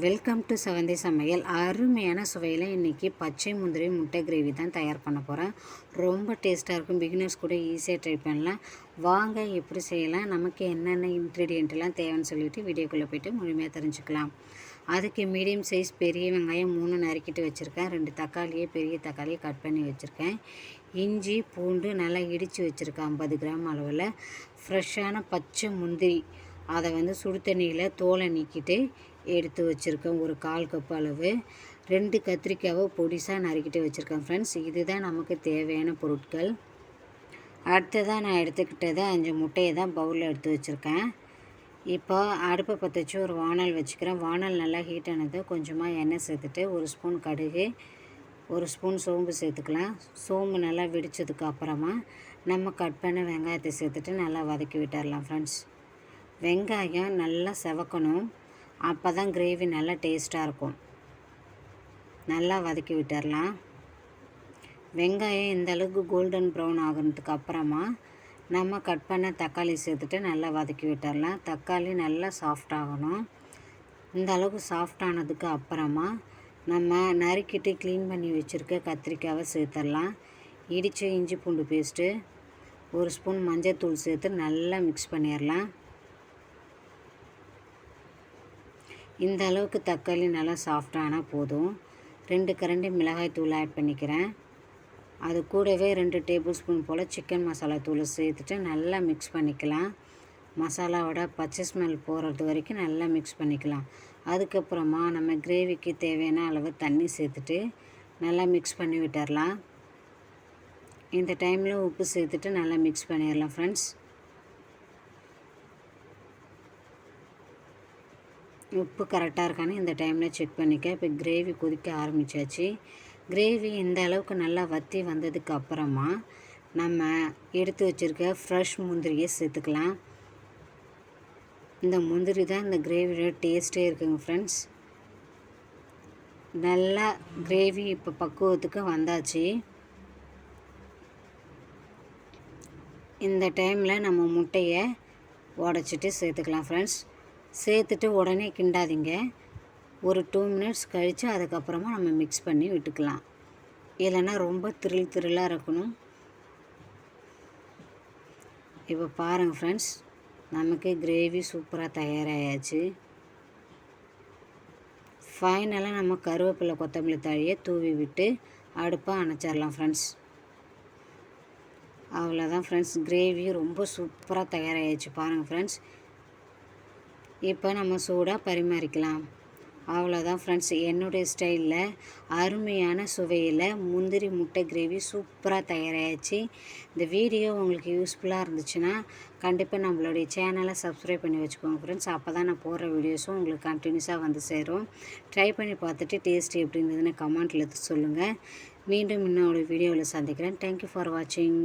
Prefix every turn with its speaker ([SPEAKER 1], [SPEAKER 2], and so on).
[SPEAKER 1] Welcome to செவந்தி சமையல் அருமையான சுவையில் இன்றைக்கி பச்சை முந்திரி முட்டை கிரேவி தான் தயார் பண்ண போகிறேன் ரொம்ப டேஸ்ட்டாக இருக்கும். பிகினர்ஸ் கூட ஈஸியாக ட்ரை பண்ணலாம். வாங்க எப்படி செய்யலாம்? நமக்கு என்னென்ன இன்க்ரீடியண்ட்லாம் தேவைன்னு சொல்லிட்டு வீடியோக்குள்ளே போய்ட்டு முழுமையாக தெரிஞ்சுக்கலாம். அதுக்கு மீடியம் சைஸ் பெரிய வெங்காயம் மூணு நறுக்கிட்டு வச்சுருக்கேன். ரெண்டு தக்காளியே பெரிய தக்காளியை கட் பண்ணி வச்சுருக்கேன். இஞ்சி பூண்டு நல்லா இடித்து வச்சுருக்கேன் ஐம்பது கிராம் அளவில். ஃப்ரெஷ்ஷான பச்சை முந்திரி அதை வந்து சுடு தண்ணியில் தோலை நீக்கிட்டு எடுத்து வச்சுருக்கேன். ஒரு கால் கப் அளவு. ரெண்டு கத்திரிக்காவை பொடிசாக நறுக்கிட்டு வச்சுருக்கேன் ஃப்ரெண்ட்ஸ் இதுதான் நமக்கு தேவையான பொருட்கள். அடுத்ததாக நான் எடுத்துக்கிட்டது அஞ்சு முட்டையை தான் பவுலில் எடுத்து வச்சுருக்கேன். இப்போ அடுப்பை பற்ற வச்சு ஒரு வானல் வச்சுக்கிறேன். வானல் நல்லா ஹீட் ஆனது கொஞ்சமாக எண்ணெய் சேர்த்துட்டு ஒரு ஸ்பூன் கடுகு ஒரு ஸ்பூன் சோம்பு சேர்த்துக்கலாம். சோம்பு நல்லா வெடித்ததுக்கு அப்புறமா நம்ம கட் பண்ண வெங்காயத்தை சேர்த்துட்டு நல்லா வதக்கி விட்டுடலாம் ஃப்ரெண்ட்ஸ் வெங்காயம் நல்லா செவக்கணும். அப்போ தான் கிரேவி நல்லா டேஸ்ட்டாக இருக்கும். நல்லா வதக்கி விட்டுடலாம் வெங்காயம் இந்த அளவுக்கு கோல்டன் ப்ரௌன் ஆகிறதுக்கு அப்புறமா நம்ம கட் பண்ண தக்காளி சேர்த்துட்டு நல்லா வதக்கி விட்டுடலாம் தக்காளி நல்லா சாஃப்ட் ஆகணும். இந்த அளவுக்கு சாஃப்ட் ஆனதுக்கு அப்புறமா நம்ம நறுக்கிட்டு க்ளீன் பண்ணி வச்சுருக்க கத்திரிக்காவை சேர்த்துடலாம் இடித்த இஞ்சி பூண்டு பேஸ்ட்டு ஒரு ஸ்பூன் மஞ்சள் தூள் சேர்த்து நல்லா மிக்ஸ் பண்ணிடலாம் இந்த அளவுக்கு தக்காளி நல்லா சாஃப்டானால் போதும். ரெண்டு கரண்டி மிளகாய் தூள் ஆட் பண்ணிக்கிறேன். அது கூடவே ரெண்டு டேபிள் ஸ்பூன் போல் சிக்கன் மசாலா தூளை சேர்த்துட்டு நல்லா மிக்ஸ் பண்ணிக்கலாம். மசாலாவோட பச்சை ஸ்மெல் போகிறது வரைக்கும் நல்லா மிக்ஸ் பண்ணிக்கலாம். அதுக்கப்புறமா நம்ம கிரேவிக்கு தேவையான அளவு தண்ணி சேர்த்துட்டு நல்லா மிக்ஸ் பண்ணி விட்டுடலாம் இந்த டைமில் உப்பு சேர்த்துட்டு நல்லா மிக்ஸ் பண்ணிடலாம் ஃப்ரெண்ட்ஸ் உப்பு கரெக்டாக இருக்கான்னு இந்த டைமில் செக் பண்ணிக்க. இப்போ கிரேவி கொதிக்க ஆரம்பித்தாச்சு கிரேவி இந்த அளவுக்கு நல்லா வற்றி வந்ததுக்கு அப்புறமா நம்ம எடுத்து வச்சுருக்க ஃப்ரெஷ் முந்திரியை சேர்த்துக்கலாம். இந்த முந்திரி தான் இந்த கிரேவியோட டேஸ்ட்டே இருக்குங்க ஃப்ரெண்ட்ஸ் நல்லா கிரேவி இப்போ பக்குவத்துக்கு வந்தாச்சு. இந்த டைமில் நம்ம முட்டையை உடச்சிட்டு சேர்த்துக்கலாம் ஃப்ரெண்ட்ஸ் சேர்த்துட்டு உடனே கிண்டாதீங்க. ஒரு டூ மினிட்ஸ் கழித்து அதுக்கப்புறமா நம்ம மிக்ஸ் பண்ணி விட்டுக்கலாம். இல்லைன்னா ரொம்ப திரில் திரிலாக இருக்கணும். இப்போ பாருங்கள் ஃப்ரெண்ட்ஸ் நமக்கு கிரேவி சூப்பராக தயாராகியாச்சு ஃபைனலாக நம்ம கருவேப்பிலை கொத்தமல்லி தழியை தூவி விட்டு அடுப்பாக அணைச்சிடலாம் ஃப்ரெண்ட்ஸ் அவ்வளோதான் ஃப்ரெண்ட்ஸ் கிரேவி ரொம்ப சூப்பராக தயாராகிடுச்சு பாருங்கள் ஃப்ரெண்ட்ஸ் இப்போ நம்ம சூடாக பரிமாறிக்கலாம். அவ்வளோதான் ஃப்ரெண்ட்ஸ் என்னுடைய ஸ்டைலில் அருமையான சுவையில் முந்திரி முட்டை கிரேவி சூப்பராக தயாராகிடுச்சு இந்த வீடியோ உங்களுக்கு யூஸ்ஃபுல்லாக இருந்துச்சுன்னா கண்டிப்பாக நம்மளுடைய சேனலை சப்ஸ்கிரைப் பண்ணி வச்சுக்கோங்க ஃப்ரெண்ட்ஸ் அப்போ தான் நான் போடுற வீடியோஸும் உங்களுக்கு கண்டினியூஸாக வந்து சேரும். ட்ரை பண்ணி பார்த்துட்டு டேஸ்ட் எப்படி இருந்ததுன்னு கமெண்ட்டில் சொல்லுங்கள் மீண்டும் இன்னொரு வீடியோவில் சந்திக்கிறேன். தேங்க்யூ ஃபார் வாட்சிங்